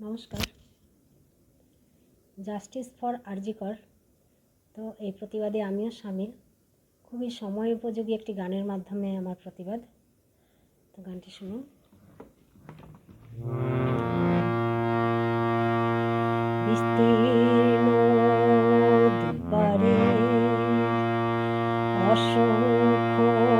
নমস্কার। Justice for RG Kar তো এই প্রতিবাদে আমিও সামিল। খুবই সময় উপযোগী একটি গানের মাধ্যমে আমার প্রতিবাদ। তো গানটি শুনুন। অসংখ্য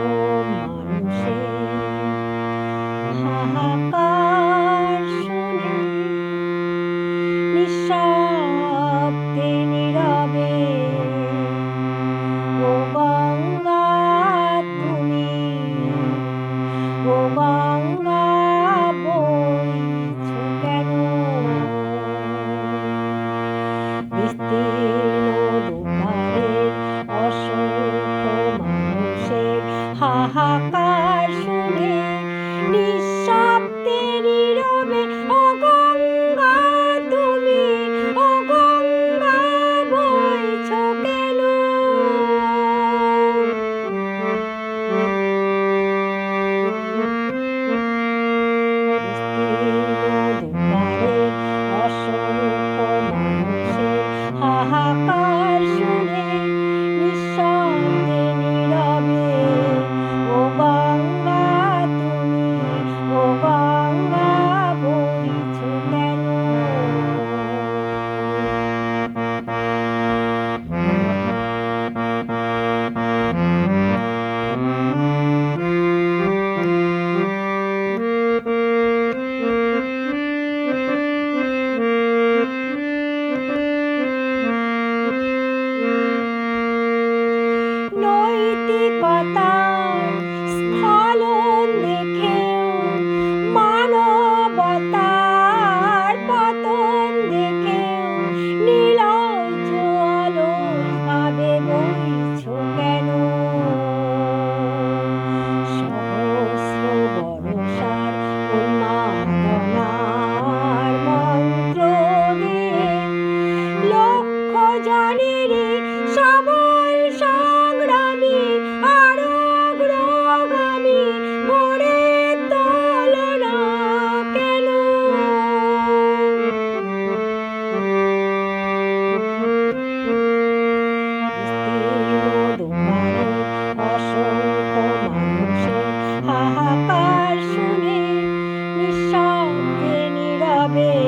amor.